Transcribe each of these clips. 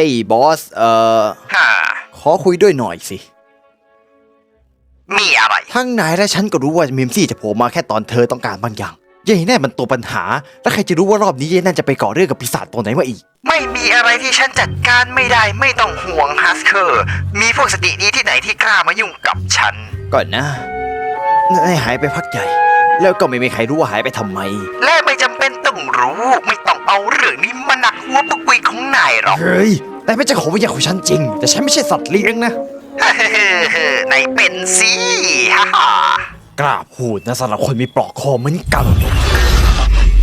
ฮ้ยบอส เอ่อ ฮ่าขอคุยด้วยหน่อยสิ มีอะไร ทั้งนายและฉันก็รู้ว่ามิมซี่จะโผล่มาแค่ตอนเธอต้องการบางอย่างยายแน่มันตัวปัญหา แล้วใครจะรู้ว่ารอบนี้ยายแน่จะไปก่อเรื่องกับปีศาจตัวไหนมาอีก ไม่มีอะไรที่ฉันจัดการไม่ได้ไม่ต้องห่วงฮัสเคอร์ มีพวกสติดีที่ไหนที่กล้ามายุ่งกับฉัน ก่อนนะนายหายไปพักใหญ่ แล้วก็ไม่มีใครรู้ว่าหายไปทำไม และไม่จำเป็นต้องรู้ ไม่ต้องเอาเรื่องนี้มาหนักหัวปุกกุยของนายหรอก เฮ้ย นายเป็นเจ้าของวิญญาณของฉันจริง แต่ฉันไม่ใช่สัตว์เลี้ยงนะเฮ้อๆๆนายเป็นสิฮ่าฮ่ากล้าพูดนะสำหรับคนมีปลอกคอเหมือนกัน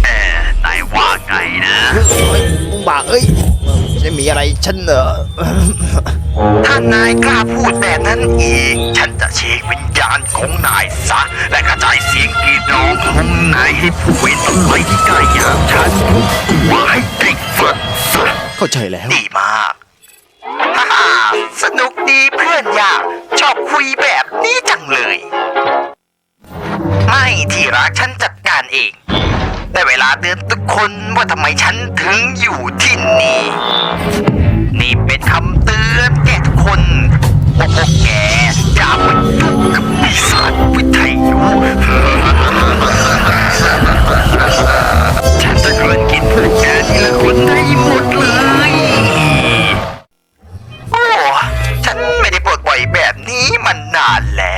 เออนายว่าไงนะเฮ้ยมึงบ้าเอ้ยจะมีอะไรฉันเออถ้านายกล้าพูดแบบนั้นอีก ฉันจะเช็ควิญญาณของนายซะ และกระจายเสียงกรีดร้องของนายให้ผู้เว้นต้นไม้ที่ใกล้ยามฉัน เข้าใจแล้ว ดีมากฮ่าฮ่าสนุกดีเพื่อนอยากชอบคุยแบบนี้จังเลย ไม่ที่รักฉันจัดการเองแต่เวลาเตือนทุกคนว่าทำไมฉันถึงอยู่ที่นี่ Finale